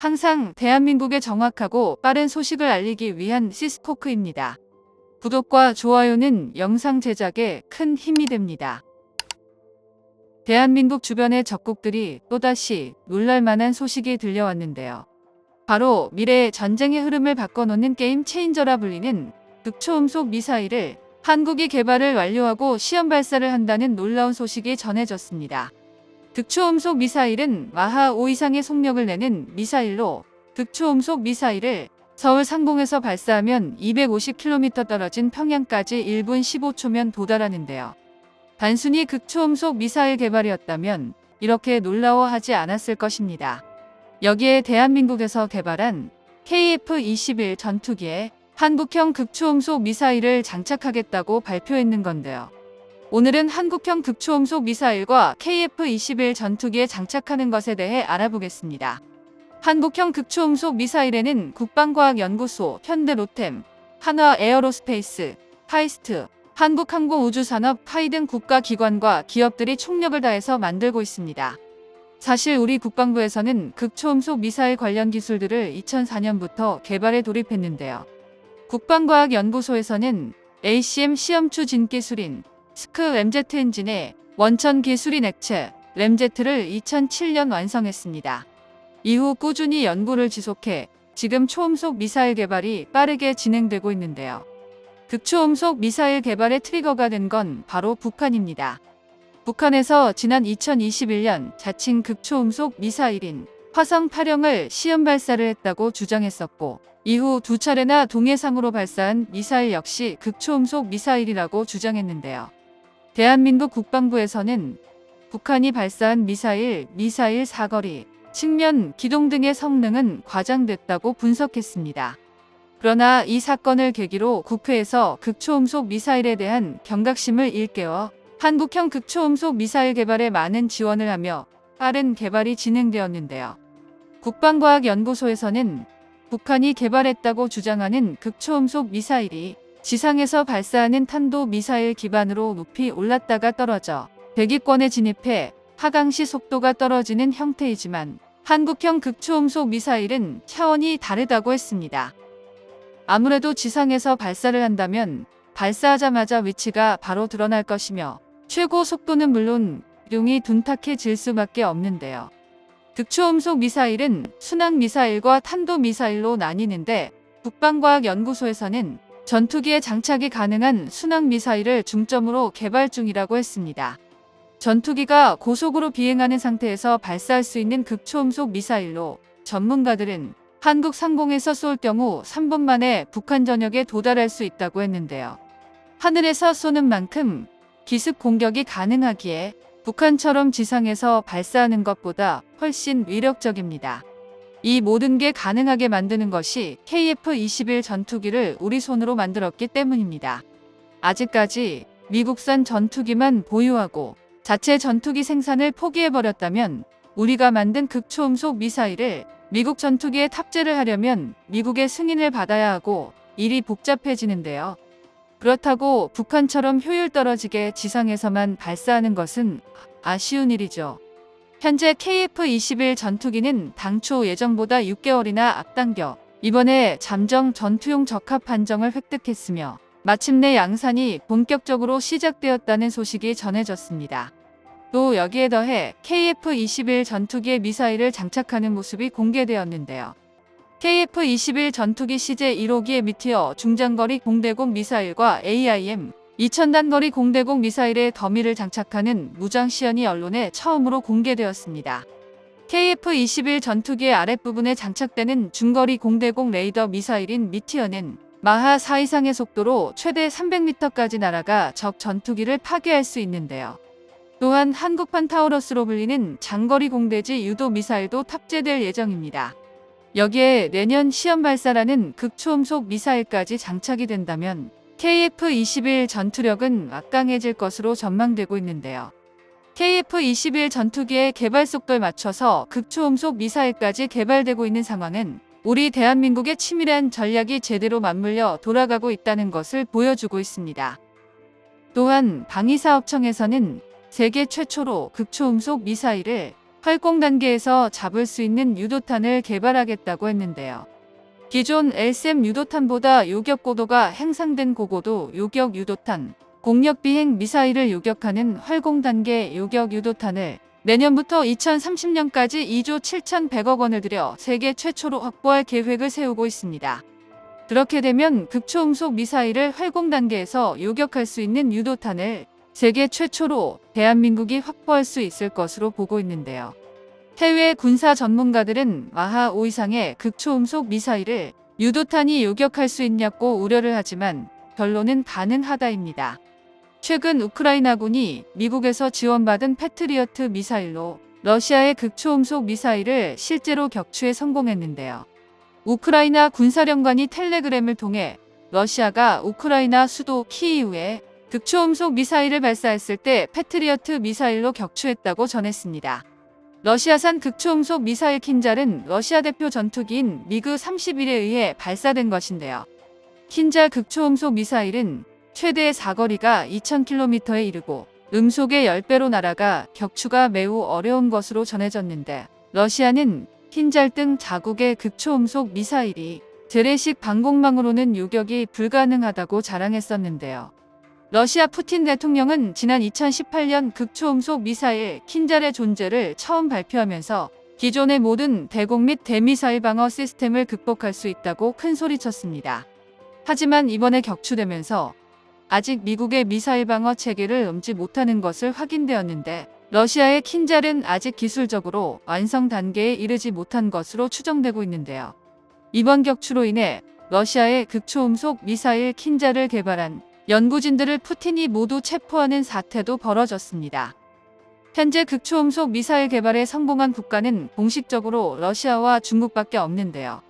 항상 대한민국의 정확하고 빠른 소식을 알리기 위한 시스코크입니다. 구독과 좋아요는 영상 제작에 큰 힘이 됩니다. 대한민국 주변의 적국들이 또다시 놀랄만한 소식이 들려왔는데요. 바로 미래의 전쟁의 흐름을 바꿔놓는 게임 체인저라 불리는 극초음속 미사일을 한국이 개발을 완료하고 시험 발사를 한다는 놀라운 소식이 전해졌습니다. 극초음속 미사일은 마하 5 이상의 속력을 내는 미사일로 극초음속 미사일을 서울 상공에서 발사하면 250km 떨어진 평양까지 1분 15초면 도달하는데요. 단순히 극초음속 미사일 개발이었다면 이렇게 놀라워하지 않았을 것입니다. 여기에 대한민국에서 개발한 KF-21 전투기에 한국형 극초음속 미사일을 장착하겠다고 발표했는 건데요. 오늘은 한국형 극초음속 미사일과 KF-21 전투기에 장착하는 것에 대해 알아보겠습니다. 한국형 극초음속 미사일에는 국방과학연구소, 현대로템, 한화 에어로스페이스, 카이스트, 한국항공우주산업, 카이 등 국가기관과 기업들이 총력을 다해서 만들고 있습니다. 사실 우리 국방부에서는 극초음속 미사일 관련 기술들을 2004년부터 개발에 돌입했는데요. 국방과학연구소에서는 ACM 시험추 진기술인 스크 램제트 엔진의 원천 기술인 액체 램제트를 2007년 완성했습니다. 이후 꾸준히 연구를 지속해 지금 초음속 미사일 개발이 빠르게 진행되고 있는데요. 극초음속 미사일 개발의 트리거가 된 건 바로 북한입니다. 북한에서 지난 2021년 자칭 극초음속 미사일인 화성 8형을 시험 발사를 했다고 주장했었고 이후 두 차례나 동해상으로 발사한 미사일 역시 극초음속 미사일이라고 주장했는데요. 대한민국 국방부에서는 북한이 발사한 미사일, 미사일 사거리, 측면, 기동 등의 성능은 과장됐다고 분석했습니다. 그러나 이 사건을 계기로 국회에서 극초음속 미사일에 대한 경각심을 일깨워 한국형 극초음속 미사일 개발에 많은 지원을 하며 빠른 개발이 진행되었는데요. 국방과학연구소에서는 북한이 개발했다고 주장하는 극초음속 미사일이 지상에서 발사하는 탄도 미사일 기반으로 높이 올랐다가 떨어져 대기권에 진입해 하강시 속도가 떨어지는 형태이지만 한국형 극초음속 미사일은 차원이 다르다고 했습니다. 아무래도 지상에서 발사를 한다면 발사하자마자 위치가 바로 드러날 것이며 최고 속도는 물론 용이 둔탁해질 수밖에 없는데요. 극초음속 미사일은 순항 미사일과 탄도 미사일로 나뉘는데 국방과학연구소에서는 전투기에 장착이 가능한 순항 미사일을 중점으로 개발 중이라고 했습니다. 전투기가 고속으로 비행하는 상태에서 발사할 수 있는 극초음속 미사일로 전문가들은 한국 상공에서 쏠 경우 3분 만에 북한 전역에 도달할 수 있다고 했는데요. 하늘에서 쏘는 만큼 기습 공격이 가능하기에 북한처럼 지상에서 발사하는 것보다 훨씬 위력적입니다. 이 모든 게 가능하게 만드는 것이 KF-21 전투기를 우리 손으로 만들었기 때문입니다. 아직까지 미국산 전투기만 보유하고 자체 전투기 생산을 포기해버렸다면 우리가 만든 극초음속 미사일을 미국 전투기에 탑재를 하려면 미국의 승인을 받아야 하고 일이 복잡해지는데요. 그렇다고 북한처럼 효율 떨어지게 지상에서만 발사하는 것은 아쉬운 일이죠. 현재 KF-21 전투기는 당초 예정보다 6개월이나 앞당겨 이번에 잠정 전투용 적합 판정을 획득했으며 마침내 양산이 본격적으로 시작되었다는 소식이 전해졌습니다. 또 여기에 더해 KF-21 전투기에 미사일을 장착하는 모습이 공개되었는데요. KF-21 전투기 CJ 1호기의 미티어 중장거리 공대공 미사일과 AIM 2000단거리 공대공 미사일에 더미를 장착하는 무장 시연이 언론에 처음으로 공개되었습니다. KF-21 전투기의 아랫부분에 장착되는 중거리 공대공 레이더 미사일인 미티어는 마하 4 이상의 속도로 최대 300m까지 날아가 적 전투기를 파괴할 수 있는데요. 또한 한국판 타우러스로 불리는 장거리 공대지 유도 미사일도 탑재될 예정입니다. 여기에 내년 시험 발사라는 극초음속 미사일까지 장착이 된다면 KF-21 전투력은 막강해질 것으로 전망되고 있는데요. KF-21 전투기의 개발 속도에 맞춰서 극초음속 미사일까지 개발되고 있는 상황은 우리 대한민국의 치밀한 전략이 제대로 맞물려 돌아가고 있다는 것을 보여주고 있습니다. 또한 방위사업청에서는 세계 최초로 극초음속 미사일을 활공 단계에서 잡을 수 있는 유도탄을 개발하겠다고 했는데요. 기존 LSM 유도탄보다 요격 고도가 향상된 고고도 요격 유도탄, 공력 비행 미사일을 요격하는 활공 단계 요격 유도탄을 내년부터 2030년까지 2조 7,100억 원을 들여 세계 최초로 확보할 계획을 세우고 있습니다. 그렇게 되면 극초음속 미사일을 활공 단계에서 요격할 수 있는 유도탄을 세계 최초로 대한민국이 확보할 수 있을 것으로 보고 있는데요. 해외 군사 전문가들은 마하 5 이상의 극초음속 미사일을 유도탄이 요격할 수 있냐고 우려를 하지만 결론은 가능하다입니다. 최근 우크라이나군이 미국에서 지원받은 패트리어트 미사일로 러시아의 극초음속 미사일을 실제로 격추에 성공했는데요. 우크라이나 군사령관이 텔레그램을 통해 러시아가 우크라이나 수도 키이우에 극초음속 미사일을 발사했을 때 패트리어트 미사일로 격추했다고 전했습니다. 러시아산 극초음속 미사일 킨잘은 러시아 대표 전투기인 미그 31에 의해 발사된 것인데요. 킨잘 극초음속 미사일은 최대 사거리가 2,000km에 이르고 음속의 10배로 날아가 격추가 매우 어려운 것으로 전해졌는데 러시아는 킨잘 등 자국의 극초음속 미사일이 재래식 방공망으로는 요격이 불가능하다고 자랑했었는데요. 러시아 푸틴 대통령은 지난 2018년 극초음속 미사일 킨잘의 존재를 처음 발표하면서 기존의 모든 대공 및 대미사일 방어 시스템을 극복할 수 있다고 큰 소리쳤습니다. 하지만 이번에 격추되면서 아직 미국의 미사일 방어 체계를 넘지 못하는 것을 확인되었는데 러시아의 킨잘은 아직 기술적으로 완성 단계에 이르지 못한 것으로 추정되고 있는데요. 이번 격추로 인해 러시아의 극초음속 미사일 킨잘을 개발한 연구진들을 푸틴이 모두 체포하는 사태도 벌어졌습니다. 현재 극초음속 미사일 개발에 성공한 국가는 공식적으로 러시아와 중국밖에 없는데요.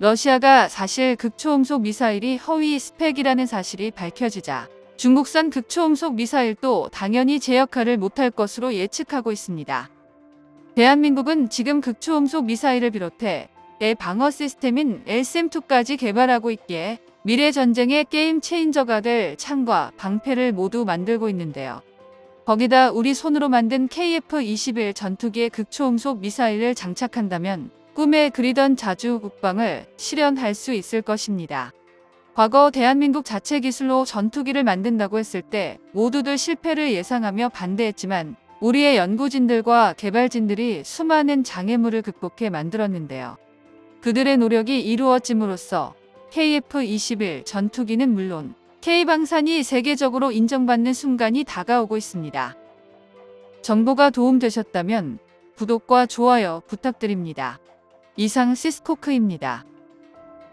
러시아가 사실 극초음속 미사일이 허위 스펙이라는 사실이 밝혀지자 중국산 극초음속 미사일도 당연히 제 역할을 못할 것으로 예측하고 있습니다. 대한민국은 지금 극초음속 미사일을 비롯해 내 방어 시스템인 LSM2까지 개발하고 있기에 미래 전쟁의 게임 체인저가 될 창과 방패를 모두 만들고 있는데요. 거기다 우리 손으로 만든 KF-21 전투기의 극초음속 미사일을 장착한다면 꿈에 그리던 자주 국방을 실현할 수 있을 것입니다. 과거 대한민국 자체 기술로 전투기를 만든다고 했을 때 모두들 실패를 예상하며 반대했지만 우리의 연구진들과 개발진들이 수많은 장애물을 극복해 만들었는데요. 그들의 노력이 이루어짐으로써 KF-21 전투기는 물론 K방산이 세계적으로 인정받는 순간이 다가오고 있습니다. 정보가 도움되셨다면 구독과 좋아요 부탁드립니다. 이상 시스코크입니다.